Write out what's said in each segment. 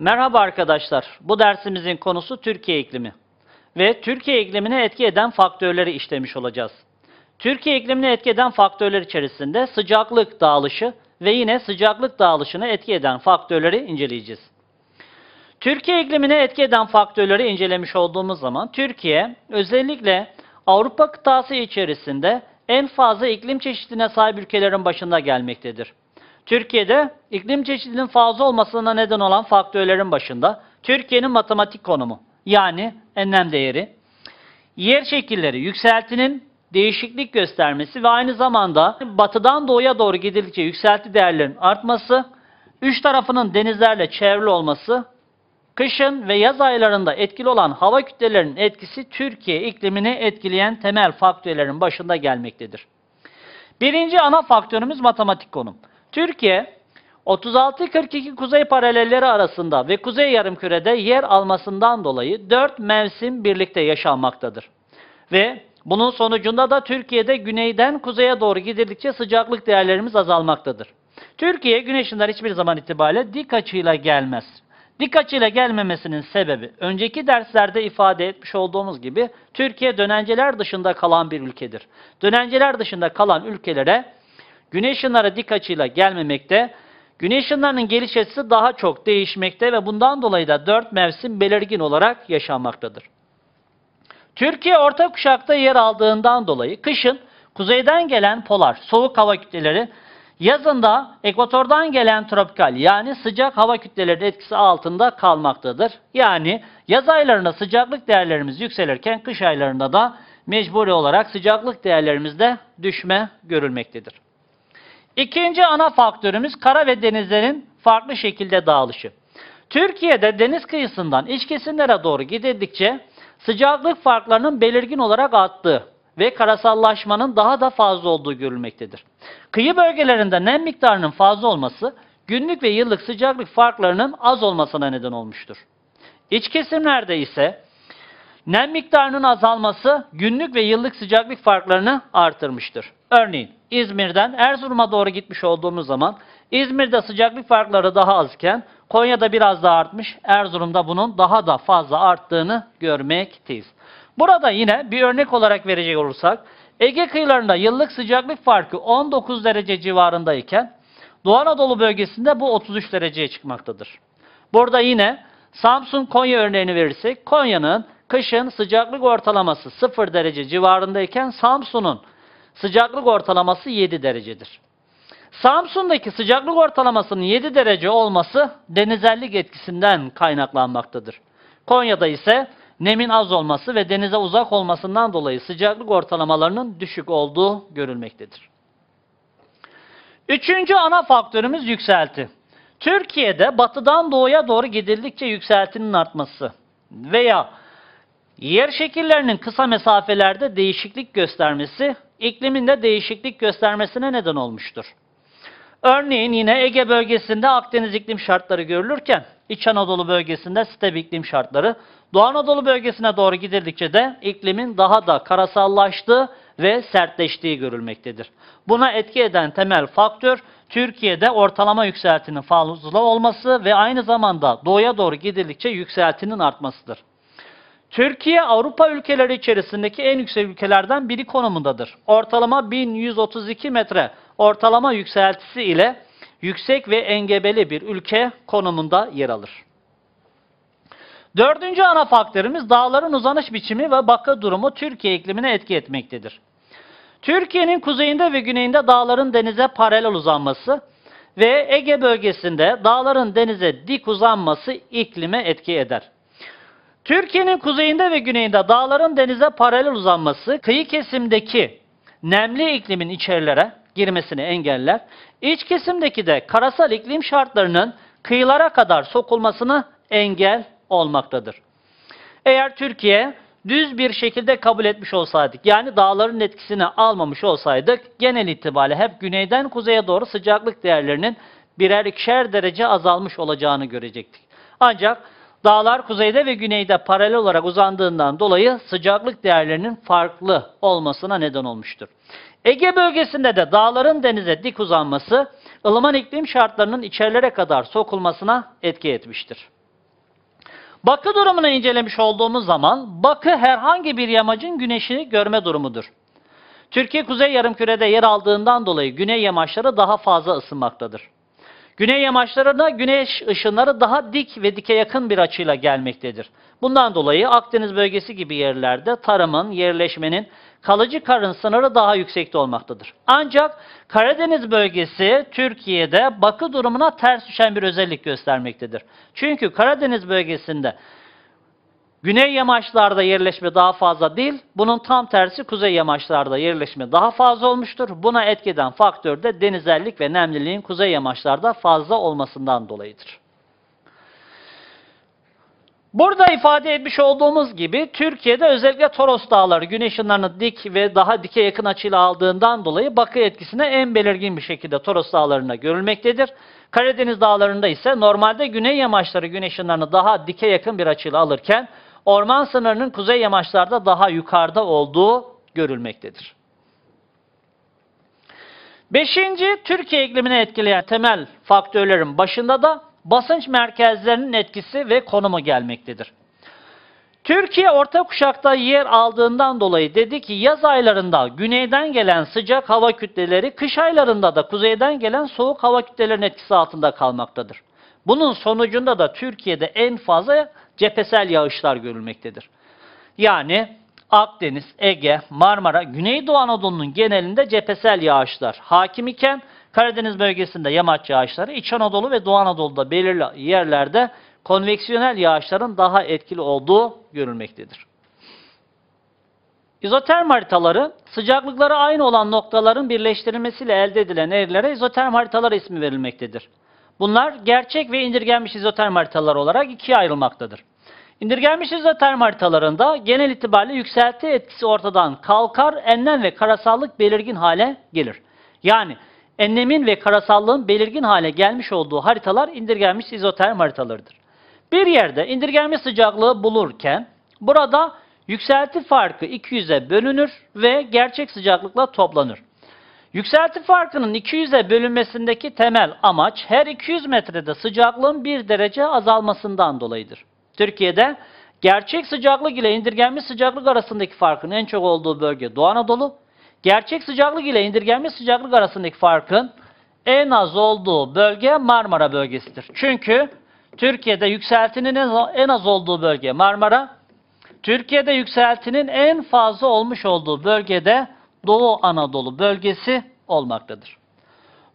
Merhaba arkadaşlar. Bu dersimizin konusu Türkiye iklimi ve Türkiye iklimine etki eden faktörleri işlemiş olacağız. Türkiye iklimine etki eden faktörler içerisinde sıcaklık dağılışı ve yine sıcaklık dağılışını etki eden faktörleri inceleyeceğiz. Türkiye iklimine etki eden faktörleri incelemiş olduğumuz zaman Türkiye özellikle Avrupa kıtası içerisinde en fazla iklim çeşitliliğine sahip ülkelerin başında gelmektedir. Türkiye'de iklim çeşitliliğinin fazla olmasına neden olan faktörlerin başında Türkiye'nin matematik konumu yani enlem değeri, yer şekilleri, yükseltinin değişiklik göstermesi ve aynı zamanda batıdan doğuya doğru gidildikçe yükselti değerlerin artması, üç tarafının denizlerle çevrili olması, kışın ve yaz aylarında etkili olan hava kütlelerinin etkisi Türkiye iklimini etkileyen temel faktörlerin başında gelmektedir. Birinci ana faktörümüz matematik konum. Türkiye 36-42 kuzey paralelleri arasında ve kuzey yarımkürede yer almasından dolayı 4 mevsim birlikte yaşanmaktadır. Ve bunun sonucunda da Türkiye'de güneyden kuzeye doğru gidildikçe sıcaklık değerlerimiz azalmaktadır. Türkiye güneşinden hiçbir zaman itibariyle dik açıyla gelmez. Dik açıyla gelmemesinin sebebi önceki derslerde ifade etmiş olduğumuz gibi Türkiye dönenceler dışında kalan bir ülkedir. Dönenceler dışında kalan ülkelere güneş ışınları dik açıyla gelmemekte, güneş ışınlarının geliş açısı daha çok değişmekte ve bundan dolayı da dört mevsim belirgin olarak yaşanmaktadır. Türkiye orta kuşakta yer aldığından dolayı kışın kuzeyden gelen polar soğuk hava kütleleri yazında ekvatordan gelen tropikal yani sıcak hava kütleleri etkisi altında kalmaktadır. Yani yaz aylarında sıcaklık değerlerimiz yükselirken kış aylarında da mecburi olarak sıcaklık değerlerimizde düşme görülmektedir. İkinci ana faktörümüz kara ve denizlerin farklı şekilde dağılışı. Türkiye'de deniz kıyısından iç kesimlere doğru gidildikçe sıcaklık farklarının belirgin olarak arttığı ve karasallaşmanın daha da fazla olduğu görülmektedir. Kıyı bölgelerinde nem miktarının fazla olması günlük ve yıllık sıcaklık farklarının az olmasına neden olmuştur. İç kesimlerde ise nem miktarının azalması günlük ve yıllık sıcaklık farklarını artırmıştır. Örneğin İzmir'den Erzurum'a doğru gitmiş olduğumuz zaman İzmir'de sıcaklık farkları daha azken Konya'da biraz daha artmış, Erzurum'da bunun daha da fazla arttığını görmekteyiz. Burada yine bir örnek olarak verecek olursak Ege kıyılarında yıllık sıcaklık farkı 19 derece civarındayken Doğu Anadolu bölgesinde bu 33 dereceye çıkmaktadır. Burada yine Samsun Konya örneğini verirsek Konya'nın kışın sıcaklık ortalaması 0 derece civarındayken Samsun'un sıcaklık ortalaması 7 derecedir. Samsun'daki sıcaklık ortalamasının 7 derece olması denizellik etkisinden kaynaklanmaktadır. Konya'da ise nemin az olması ve denize uzak olmasından dolayı sıcaklık ortalamalarının düşük olduğu görülmektedir. Üçüncü ana faktörümüz yükselti. Türkiye'de batıdan doğuya doğru gidildikçe yükseltinin artması veya yer şekillerinin kısa mesafelerde değişiklik göstermesi ikliminde değişiklik göstermesine neden olmuştur. Örneğin yine Ege bölgesinde Akdeniz iklim şartları görülürken İç Anadolu bölgesinde step iklim şartları, Doğu Anadolu bölgesine doğru gidildikçe de iklimin daha da karasallaştığı ve sertleştiği görülmektedir. Buna etki eden temel faktör Türkiye'de ortalama yükseltinin fazla olması ve aynı zamanda doğuya doğru gidildikçe yükseltinin artmasıdır. Türkiye Avrupa ülkeleri içerisindeki en yüksek ülkelerden biri konumundadır. Ortalama 1132 metre ortalama yükseltisi ile yüksek ve engebeli bir ülke konumunda yer alır. Dördüncü ana faktörümüz dağların uzanış biçimi ve bakı durumu Türkiye iklimine etki etmektedir. Türkiye'nin kuzeyinde ve güneyinde dağların denize paralel uzanması ve Ege bölgesinde dağların denize dik uzanması iklime etki eder. Türkiye'nin kuzeyinde ve güneyinde dağların denize paralel uzanması kıyı kesimdeki nemli iklimin içerilere girmesini engeller. İç kesimdeki de karasal iklim şartlarının kıyılara kadar sokulmasını engel olmaktadır. Eğer Türkiye düz bir şekilde kabul etmiş olsaydık, yani dağların etkisini almamış olsaydık, genel itibariyle hep güneyden kuzeye doğru sıcaklık değerlerinin birer ikişer derece azalmış olacağını görecektik. Ancak dağlar kuzeyde ve güneyde paralel olarak uzandığından dolayı sıcaklık değerlerinin farklı olmasına neden olmuştur. Ege bölgesinde de dağların denize dik uzanması ılıman iklim şartlarının içerilere kadar sokulmasına etki etmiştir. Bakı durumunu incelemiş olduğumuz zaman bakı herhangi bir yamacın güneşi görme durumudur. Türkiye kuzey yarımkürede yer aldığından dolayı güney yamaçları daha fazla ısınmaktadır. Güney yamaçlarına güneş ışınları daha dik ve dike yakın bir açıyla gelmektedir. Bundan dolayı Akdeniz bölgesi gibi yerlerde tarımın, yerleşmenin, kalıcı karın sınırı daha yüksekte olmaktadır. Ancak Karadeniz bölgesi Türkiye'de bakı durumuna ters düşen bir özellik göstermektedir. Çünkü Karadeniz bölgesinde Güney yamaçlarda yerleşme daha fazla değil, bunun tam tersi kuzey yamaçlarda yerleşme daha fazla olmuştur. Buna etkeden faktör de denizellik ve nemliliğin kuzey yamaçlarda fazla olmasından dolayıdır. Burada ifade etmiş olduğumuz gibi Türkiye'de özellikle Toros Dağları güneş ışınlarını dik ve daha dike yakın açıyla aldığından dolayı bakı etkisine en belirgin bir şekilde Toros Dağları'nda görülmektedir. Karadeniz Dağları'nda ise normalde güney yamaçları güneş ışınlarını daha dike yakın bir açıyla alırken orman sınırının kuzey yamaçlarda daha yukarıda olduğu görülmektedir. Beşinci, Türkiye iklimini etkileyen temel faktörlerin başında da basınç merkezlerinin etkisi ve konumu gelmektedir. Türkiye orta kuşakta yer aldığından dolayı dedi ki yaz aylarında güneyden gelen sıcak hava kütleleri kış aylarında da kuzeyden gelen soğuk hava kütlelerinin etkisi altında kalmaktadır. Bunun sonucunda da Türkiye'de en fazla cephesel yağışlar görülmektedir. Yani Akdeniz, Ege, Marmara, Güneydoğu Anadolu'nun genelinde cephesel yağışlar hakim iken Karadeniz bölgesinde yamaç yağışları, İç Anadolu ve Doğu Anadolu'da belirli yerlerde konveksiyonel yağışların daha etkili olduğu görülmektedir. İzoterm haritaları, sıcaklıkları aynı olan noktaların birleştirilmesiyle elde edilen eğrilere izoterm haritaları ismi verilmektedir. Bunlar gerçek ve indirgenmiş izoterm haritalar olarak ikiye ayrılmaktadır. İndirgenmiş izoterm haritalarında genel itibariyle yükselti etkisi ortadan kalkar, enlem ve karasallık belirgin hale gelir. Yani enlemin ve karasallığın belirgin hale gelmiş olduğu haritalar indirgenmiş izoterm haritalarıdır. Bir yerde indirgenmiş sıcaklığı bulurken burada yükselti farkı 200'e bölünür ve gerçek sıcaklıkla toplanır. Yükselti farkının 200'e bölünmesindeki temel amaç her 200 metrede sıcaklığın 1 derece azalmasından dolayıdır. Türkiye'de gerçek sıcaklık ile indirgenmiş sıcaklık arasındaki farkın en çok olduğu bölge Doğu Anadolu, gerçek sıcaklık ile indirgenmiş sıcaklık arasındaki farkın en az olduğu bölge Marmara bölgesidir. Çünkü Türkiye'de yükseltinin en az olduğu bölge Marmara, Türkiye'de yükseltinin en fazla olmuş olduğu bölgede Doğu Anadolu bölgesi olmaktadır.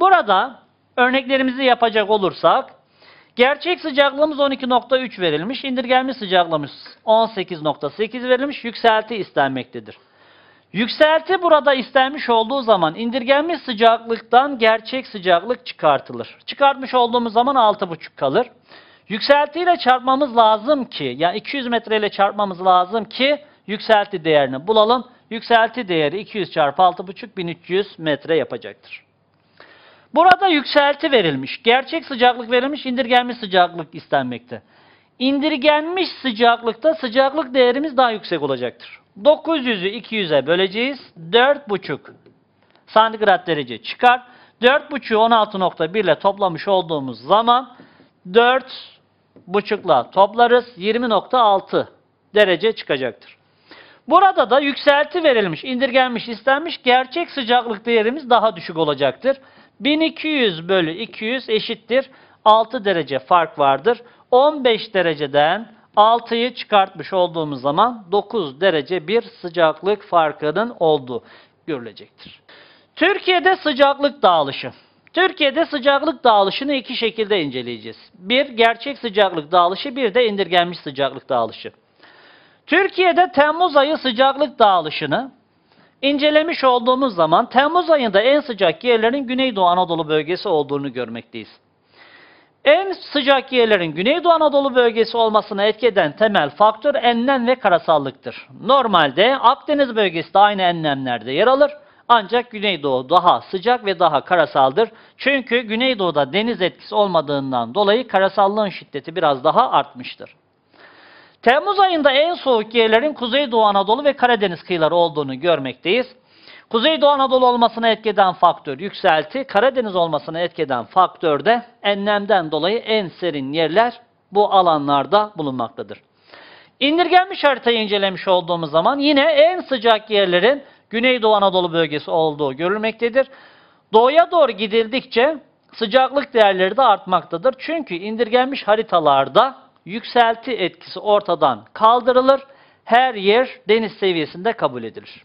Burada örneklerimizi yapacak olursak, gerçek sıcaklığımız 12.3 verilmiş, indirgenmiş sıcaklığımız 18.8 verilmiş, yükselti istenmektedir. Yükselti burada istenmiş olduğu zaman indirgenmiş sıcaklıktan gerçek sıcaklık çıkartılır. Çıkartmış olduğumuz zaman 6.5 kalır. Yükseltiyle çarpmamız lazım ki, yani 200 metreyle çarpmamız lazım ki yükselti değerini bulalım. Yükselti değeri 200 çarpı 6,5 1300 metre yapacaktır. Burada yükselti verilmiş, gerçek sıcaklık verilmiş, indirgenmiş sıcaklık istenmekte. İndirgenmiş sıcaklıkta sıcaklık değerimiz daha yüksek olacaktır. 900'ü 200'e böleceğiz. 4,5 santigrat derece çıkar. 4,5'ü 16.1 ile toplamış olduğumuz zaman 4,5'la toplarız. 20.6 derece çıkacaktır. Burada da yükselti verilmiş, indirgenmiş, istenmiş gerçek sıcaklık değerimiz daha düşük olacaktır. 1200 bölü 200 eşittir. 6 derece fark vardır. 15 dereceden 6'yı çıkartmış olduğumuz zaman 9 derece bir sıcaklık farkının olduğu görülecektir. Türkiye'de sıcaklık dağılışı. Türkiye'de sıcaklık dağılışını iki şekilde inceleyeceğiz. Bir, gerçek sıcaklık dağılışı, bir de indirgenmiş sıcaklık dağılışı. Türkiye'de Temmuz ayı sıcaklık dağılışını incelemiş olduğumuz zaman Temmuz ayında en sıcak yerlerin Güneydoğu Anadolu bölgesi olduğunu görmekteyiz. En sıcak yerlerin Güneydoğu Anadolu bölgesi olmasına etki temel faktör enlem ve karasallıktır. Normalde Akdeniz bölgesi de aynı enlemlerde yer alır. Ancak Güneydoğu daha sıcak ve daha karasaldır. Çünkü Güneydoğu'da deniz etkisi olmadığından dolayı karasallığın şiddeti biraz daha artmıştır. Temmuz ayında en soğuk yerlerin Kuzeydoğu Anadolu ve Karadeniz kıyıları olduğunu görmekteyiz. Kuzeydoğu Anadolu olmasına etkeden faktör yükselti, Karadeniz olmasına etkeden faktör de enlemden dolayı en serin yerler bu alanlarda bulunmaktadır. İndirgenmiş haritayı incelemiş olduğumuz zaman yine en sıcak yerlerin Güneydoğu Anadolu bölgesi olduğu görülmektedir. Doğuya doğru gidildikçe sıcaklık değerleri de artmaktadır. Çünkü indirgenmiş haritalarda yükselti etkisi ortadan kaldırılır. Her yer deniz seviyesinde kabul edilir.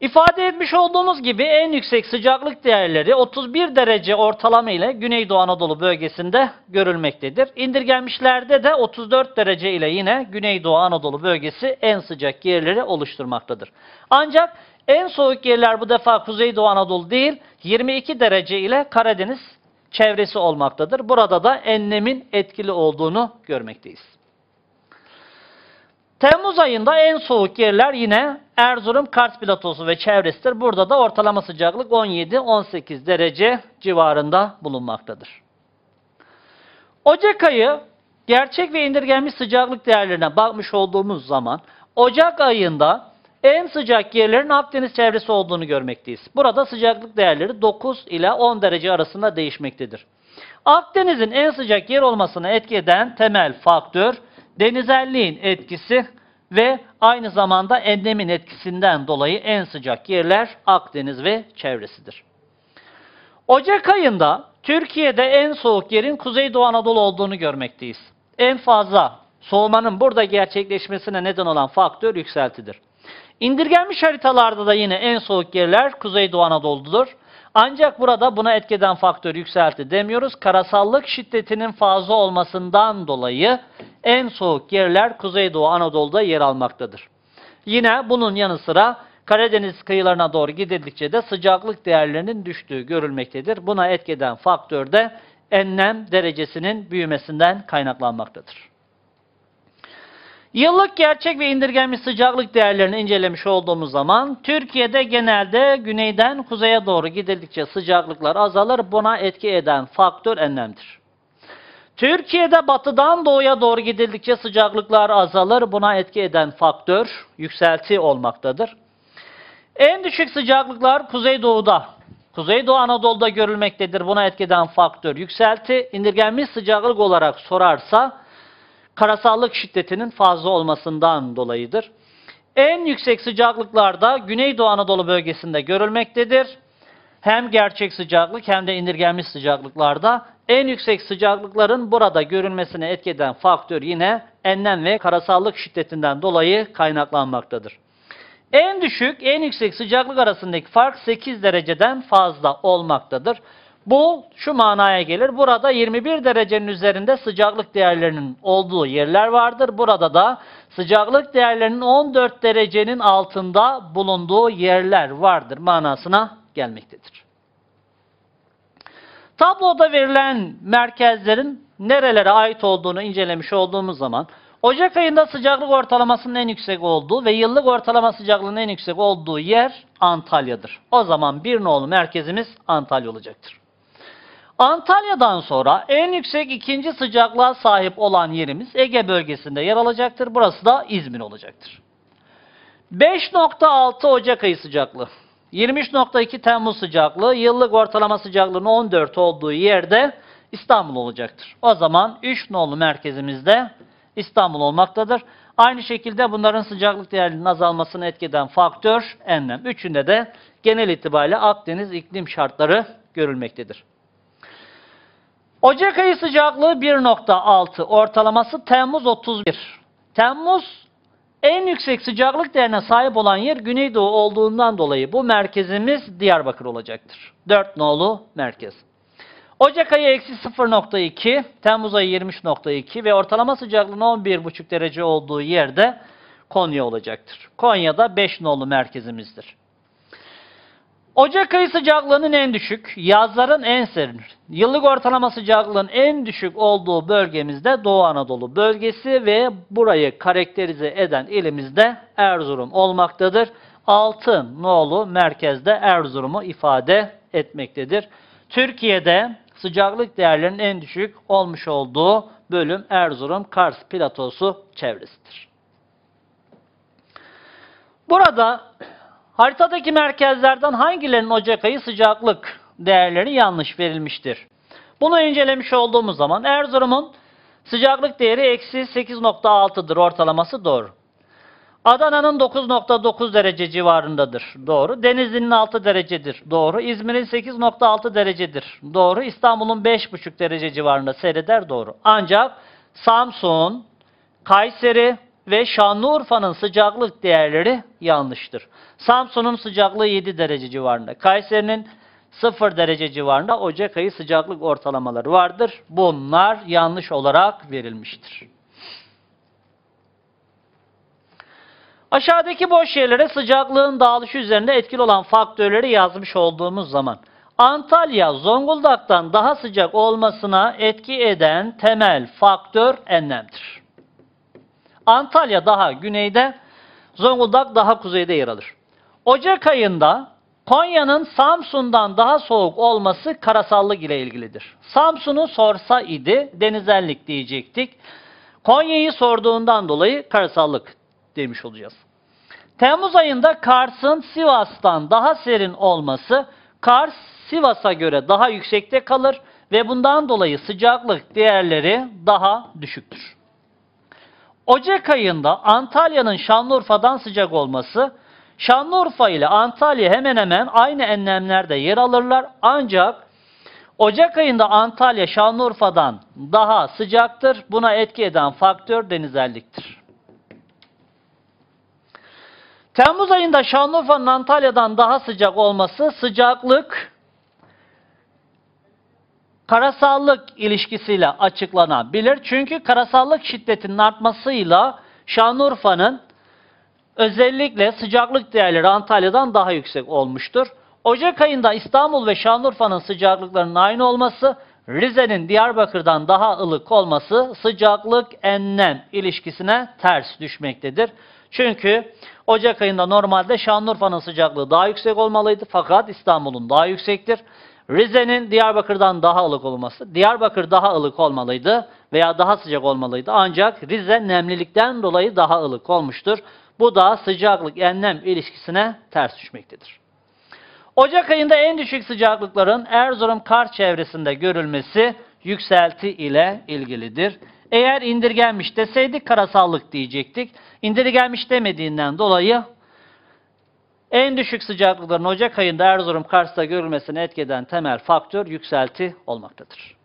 İfade etmiş olduğumuz gibi en yüksek sıcaklık değerleri 31 derece ortalama ile Güneydoğu Anadolu bölgesinde görülmektedir. İndirgenmişlerde de 34 derece ile yine Güneydoğu Anadolu bölgesi en sıcak yerleri oluşturmaktadır. Ancak en soğuk yerler bu defa Kuzeydoğu Anadolu değil 22 derece ile Karadeniz çevresi olmaktadır. Burada da enlemin etkili olduğunu görmekteyiz. Temmuz ayında en soğuk yerler yine Erzurum, Kars platosu ve çevresidir. Burada da ortalama sıcaklık 17-18 derece civarında bulunmaktadır. Ocak ayı gerçek ve indirgenmiş sıcaklık değerlerine bakmış olduğumuz zaman Ocak ayında en sıcak yerlerin Akdeniz çevresi olduğunu görmekteyiz. Burada sıcaklık değerleri 9 ile 10 derece arasında değişmektedir. Akdeniz'in en sıcak yer olmasına etki temel faktör denizelliğin etkisi ve aynı zamanda enlemin etkisinden dolayı en sıcak yerler Akdeniz ve çevresidir. Ocak ayında Türkiye'de en soğuk yerin Kuzeydoğu Anadolu olduğunu görmekteyiz. En fazla soğumanın burada gerçekleşmesine neden olan faktör yükseltidir. İndirgenmiş haritalarda da yine en soğuk yerler Kuzeydoğu Anadolu'dur. Ancak burada buna etkeden faktör yükselti demiyoruz. Karasallık şiddetinin fazla olmasından dolayı en soğuk yerler Kuzeydoğu Anadolu'da yer almaktadır. Yine bunun yanı sıra Karadeniz kıyılarına doğru gidildikçe de sıcaklık değerlerinin düştüğü görülmektedir. Buna etkeden faktör de enlem derecesinin büyümesinden kaynaklanmaktadır. Yıllık gerçek ve indirgenmiş sıcaklık değerlerini incelemiş olduğumuz zaman Türkiye'de genelde güneyden kuzeye doğru gidildikçe sıcaklıklar azalır. Buna etki eden faktör enlemdir. Türkiye'de batıdan doğuya doğru gidildikçe sıcaklıklar azalır. Buna etki eden faktör yükselti olmaktadır. En düşük sıcaklıklar kuzeydoğuda, Kuzeydoğu Anadolu'da görülmektedir. Buna etki eden faktör yükselti. İndirgenmiş sıcaklık olarak sorarsa karasallık şiddetinin fazla olmasından dolayıdır. En yüksek sıcaklıklarda Güneydoğu Anadolu bölgesinde görülmektedir. Hem gerçek sıcaklık hem de indirgenmiş sıcaklıklarda en yüksek sıcaklıkların burada görülmesine etkeden faktör yine enlem ve karasallık şiddetinden dolayı kaynaklanmaktadır. En düşük, en yüksek sıcaklık arasındaki fark 8 dereceden fazla olmaktadır. Bu şu manaya gelir. Burada 21 derecenin üzerinde sıcaklık değerlerinin olduğu yerler vardır. Burada da sıcaklık değerlerinin 14 derecenin altında bulunduğu yerler vardır manasına gelmektedir. Tabloda verilen merkezlerin nerelere ait olduğunu incelemiş olduğumuz zaman Ocak ayında sıcaklık ortalamasının en yüksek olduğu ve yıllık ortalama sıcaklığının en yüksek olduğu yer Antalya'dır. O zaman bir nolu merkezimiz Antalya olacaktır. Antalya'dan sonra en yüksek ikinci sıcaklığa sahip olan yerimiz Ege bölgesinde yer alacaktır. Burası da İzmir olacaktır. 5.6 Ocak ayı sıcaklığı, 23.2 Temmuz sıcaklığı, yıllık ortalama sıcaklığının 14 olduğu yerde İstanbul olacaktır. O zaman 3 nolu merkezimizde İstanbul olmaktadır. Aynı şekilde bunların sıcaklık değerlerinin azalmasını etkeden faktör enlem. Üçünde de genel itibariyle Akdeniz iklim şartları görülmektedir. Ocak ayı sıcaklığı 1.6, ortalaması Temmuz 31. Temmuz en yüksek sıcaklık değerine sahip olan yer Güneydoğu olduğundan dolayı bu merkezimiz Diyarbakır olacaktır. 4 nolu merkez. Ocak ayı eksi 0.2, Temmuz ayı 23.2 ve ortalama sıcaklığın 11.5 derece olduğu yerde Konya olacaktır. Konya'da 5 nolu merkezimizdir. Ocak ayı sıcaklığının en düşük, yazların en serin, yıllık ortalama sıcaklığın en düşük olduğu bölgemizde Doğu Anadolu bölgesi ve burayı karakterize eden ilimizde Erzurum olmaktadır. Altın nolu merkezde Erzurum'u ifade etmektedir. Türkiye'de sıcaklık değerlerinin en düşük olmuş olduğu bölüm Erzurum Kars platosu çevresidir. Burada haritadaki merkezlerden hangilerinin Ocak ayı sıcaklık değerleri yanlış verilmiştir? Bunu incelemiş olduğumuz zaman Erzurum'un sıcaklık değeri eksi 8.6'dır ortalaması doğru. Adana'nın 9.9 derece civarındadır. Doğru. Denizli'nin 6 derecedir. Doğru. İzmir'in 8.6 derecedir. Doğru. İstanbul'un 5.5 derece civarında seyreder. Doğru. Ancak Samsun, Kayseri ve Şanlıurfa'nın sıcaklık değerleri yanlıştır. Samsun'un sıcaklığı 7 derece civarında. Kayseri'nin 0 derece civarında Ocak ayı sıcaklık ortalamaları vardır. Bunlar yanlış olarak verilmiştir. Aşağıdaki boş yerlere sıcaklığın dağılışı üzerinde etkili olan faktörleri yazmış olduğumuz zaman Antalya Zonguldak'tan daha sıcak olmasına etki eden temel faktör enlemdir. Antalya daha güneyde, Zonguldak daha kuzeyde yer alır. Ocak ayında Konya'nın Samsun'dan daha soğuk olması karasallık ile ilgilidir. Samsun'u sorsa idi denizellik diyecektik. Konya'yı sorduğundan dolayı karasallık demiş olacağız. Temmuz ayında Kars'ın Sivas'tan daha serin olması, Kars Sivas'a göre daha yüksekte kalır ve bundan dolayı sıcaklık değerleri daha düşüktür. Ocak ayında Antalya'nın Şanlıurfa'dan sıcak olması, Şanlıurfa ile Antalya hemen hemen aynı enlemlerde yer alırlar ancak Ocak ayında Antalya Şanlıurfa'dan daha sıcaktır. Buna etki eden faktör denizelliktir. Temmuz ayında Şanlıurfa'nın Antalya'dan daha sıcak olması sıcaklık karasallık ilişkisiyle açıklanabilir. Çünkü karasallık şiddetinin artmasıyla Şanlıurfa'nın özellikle sıcaklık değerleri Antalya'dan daha yüksek olmuştur. Ocak ayında İstanbul ve Şanlıurfa'nın sıcaklıklarının aynı olması, Rize'nin Diyarbakır'dan daha ılık olması sıcaklık enlem ilişkisine ters düşmektedir. Çünkü Ocak ayında normalde Şanlıurfa'nın sıcaklığı daha yüksek olmalıydı fakat İstanbul'un daha yüksektir. Rize'nin Diyarbakır'dan daha ılık olması, Diyarbakır daha ılık olmalıydı veya daha sıcak olmalıydı. Ancak Rize nemlilikten dolayı daha ılık olmuştur. Bu da sıcaklık enlem ilişkisine ters düşmektedir. Ocak ayında en düşük sıcaklıkların Erzurum kar çevresinde görülmesi yükselti ile ilgilidir. Eğer indirgenmiş deseydik karasallık diyecektik. İndirgenmiş demediğinden dolayı en düşük sıcaklıkların Ocak ayında Erzurum Kars'ta görülmesine etki eden temel faktör yükselti olmaktadır.